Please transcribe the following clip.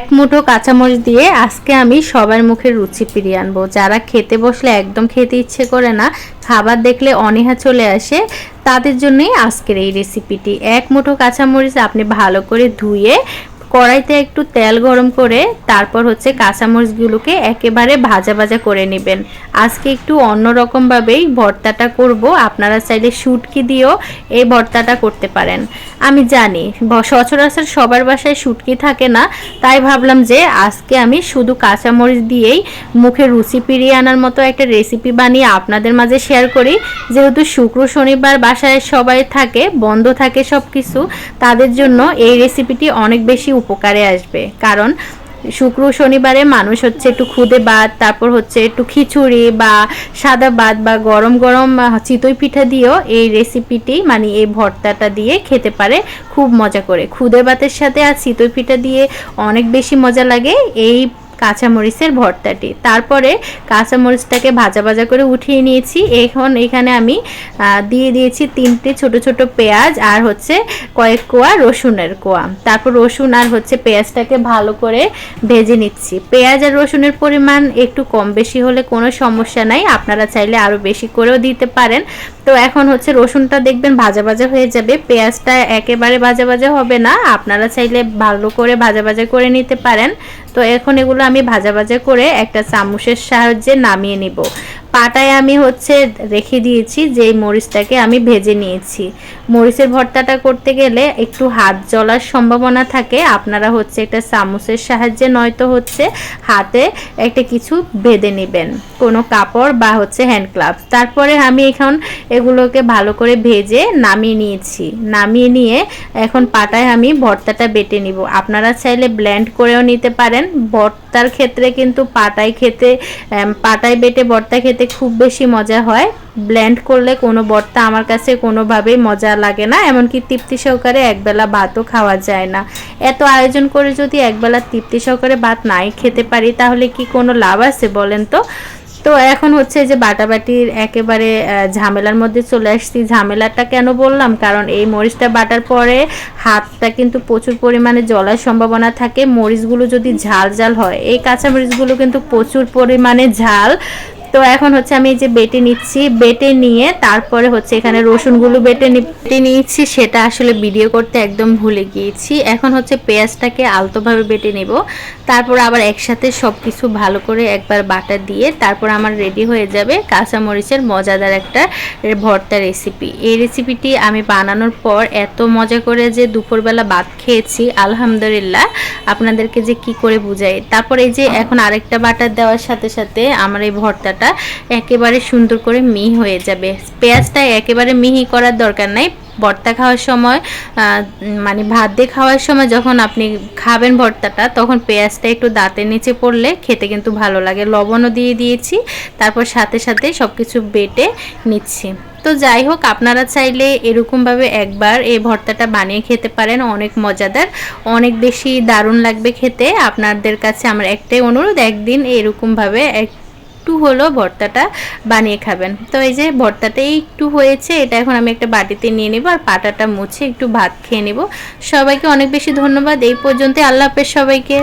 এক মুঠো কাঁচামরিচ দিয়ে আজকে আমি সবার মুখে রুচি ফিরিয়ে আনব। যারা খেতে বসলে একদম খেতে ইচ্ছে করে না, খাবার দেখলে অনীহা চলে আসে, তাদের জন্যই আজকের এই রেসিপিটি এক মুঠো কাঁচামরিচ আপনি ভালো করে ধুয়ে কড়াইতে একটু তেল গরম করে তারপর হচ্ছে কাঁচামরিচগুলোকে একেবারে ভাজা ভাজা করে নেবেন। আজকে একটু অন্যরকমভাবেই ভর্তাটা করব। আপনারা চাইলে শুটকি দিয়েও এই ভর্তাটা করতে পারেন। আমি জানি সচরাচর সবার বাসায় শুটকি থাকে না, তাই ভাবলাম যে আজকে আমি শুধু কাঁচামরিচ দিয়েই মুখে রুচি ফিরিয়ে আনার মতো একটা রেসিপি বানিয়ে আপনাদের মাঝে শেয়ার করি। যেহেতু শুক্র, শনিবার বাসায় সবাই থাকে, বন্ধ থাকে সব কিছু তাদের জন্য এই রেসিপিটি অনেক বেশি উপকারে আসবে। কারণ শুক্র শনিবারে মানুষ হচ্ছে একটু খুদে ভাত তারপর হচ্ছে একটু খিচুড়ি বা সাদা ভাত বা গরম গরম চিতই পিঠা দিয়েও এই রেসিপিটি মানে এই ভর্তাটা দিয়ে খেতে পারে, খুব মজা করে। খুদে ভাতের সাথে আর চিতই পিঠা দিয়ে অনেক বেশি মজা লাগে। এই কাঁচামরিচের ভর্তাটি। তারপরে কাঁচামরিচটাকে ভাজা ভাজা করে উঠিয়ে নিয়েছি। এখন এখানে আমি দিয়ে দিয়েছি তিনটে ছোট ছোট পেঁয়াজ আর হচ্ছে কয়েক কোয়া রসুনের কোয়া। তারপর রসুন আর হচ্ছে পেঁয়াজটাকে ভালো করে ভেজে নিচ্ছি। পেঁয়াজ আর রসুনের পরিমাণ একটু কম বেশি হলে কোনো সমস্যা নাই। আপনারা চাইলে আরও বেশি করেও দিতে পারেন। তো এখন হচ্ছে রসুনটা দেখবেন ভাজা ভাজা হয়ে যাবে। পেঁয়াজটা একেবারে ভাজা ভাজা হবে না। আপনারা চাইলে ভালো করে ভাজা ভাজা করে নিতে পারেন। তো এখন এগুলো আমি ভাজা ভাজা করে একটা চামচের সাহায্যে নামিয়ে নিব। পাটায় আমি হচ্ছে রেখে দিয়েছি যে মরিচটাকে আমি ভেজে নিয়েছি। মরিচের ভর্তাটা করতে গেলে একটু হাত জ্বলার সম্ভাবনা থাকে। আপনারা হচ্ছে একটা চামচের সাহায্যে নয়তো হচ্ছে হাতে একটা কিছু বেঁধে নেবেন, কোনো কাপড় বা হচ্ছে হ্যান্ড গ্লাভস তারপরে আমি এখন এগুলোকে ভালো করে ভেজে নামিয়ে নিয়েছি। নামিয়ে নিয়ে এখন পাটায় আমি ভর্তাটা বেটে নিব। আপনারা চাইলে ব্ল্যান্ড করেও নিতে পারেন। ভর্তার ক্ষেত্রে কিন্তু পাটায় খেতে পাটায় বেটে ভর্তা খেতে খুব বেশি মজা হয়। ব্লেন্ড করলে কোনো বর্তা আমার কাছে কোনোভাবেই মজা লাগে না, এমনকি তৃপ্তি সহকারে একবেলা ভাতও খাওয়া যায় না। এত আয়োজন করে যদি একবেলা তৃপ্তি সহকারে ভাত নাই খেতে পারি, তাহলে কি কোনো লাভ আছে বলেন তো? তো এখন হচ্ছে যে বাটাবাটির একেবারে ঝামেলার মধ্যে চলে আসছি। ঝামেলাটা কেন বললাম? কারণ এই মরিচটা বাটার পরে হাতটা কিন্তু প্রচুর পরিমাণে জ্বলার সম্ভাবনা থাকে। মরিচগুলো যদি ঝাল ঝাল হয়, এই কাঁচা মরিচগুলো কিন্তু প্রচুর পরিমাণে ঝাল। তো এখন হচ্ছে আমি এই যে বেটে নিচ্ছি, বেটে নিয়ে তারপরে হচ্ছে এখানে রসুনগুলো বেটে বেটে নিয়েছি, সেটা আসলে ভিডিও করতে একদম ভুলে গিয়েছি। এখন হচ্ছে পেঁয়াজটাকে আলতোভাবে বেটে নেব। তারপর আবার একসাথে সব কিছু ভালো করে একবার বাটা দিয়ে তারপর আমার রেডি হয়ে যাবে কাঁচামরিচের মজাদার একটা ভর্তা রেসিপি এই রেসিপিটি আমি বানানোর পর এত মজা করে যে দুপুরবেলা ভাত খেয়েছি, আলহামদুলিল্লাহ। আপনাদেরকে যে কি করে বুঝাই। তারপর এই যে এখন আরেকটা বাটার দেওয়ার সাথে সাথে আমার এই ভর্তাটা একেবারে সুন্দর করে মিহি হয়ে যাবে। পেঁয়াজটা একেবারে মিহি করার দরকার নাই। ভর্তা খাওয়ার সময় মানে ভাত দিয়ে খাওয়ার সময় যখন আপনি খাবেন ভর্তাটা, তখন পেঁয়াজটা একটু দাঁতের নিচে পড়লে খেতে কিন্তু ভালো লাগে। লবণও দিয়ে দিয়েছি, তারপর সাথে সাথে সব কিছু বেটে নিচ্ছি। তো যাই হোক, আপনারা চাইলে এরকমভাবে একবার এই ভর্তাটা বানিয়ে খেতে পারেন, অনেক মজাদার, অনেক বেশি দারুণ লাগবে খেতে। আপনাদের কাছে আমার একটাই অনুরোধ, একদিন এরকমভাবে একটু হলো ভর্তাটা বানিয়ে খাবেন। তো এই যে ভর্তাটা একটু হয়েছে, এটা এখন আমি একটা বাটিতে নিয়ে নেব আর পাটাটা মুছে একটু ভাত খেয়ে নেব। সবাইকে অনেক বেশি ধন্যবাদ, এই পর্যন্ত আল্লাহ হাফেজ সবাইকে।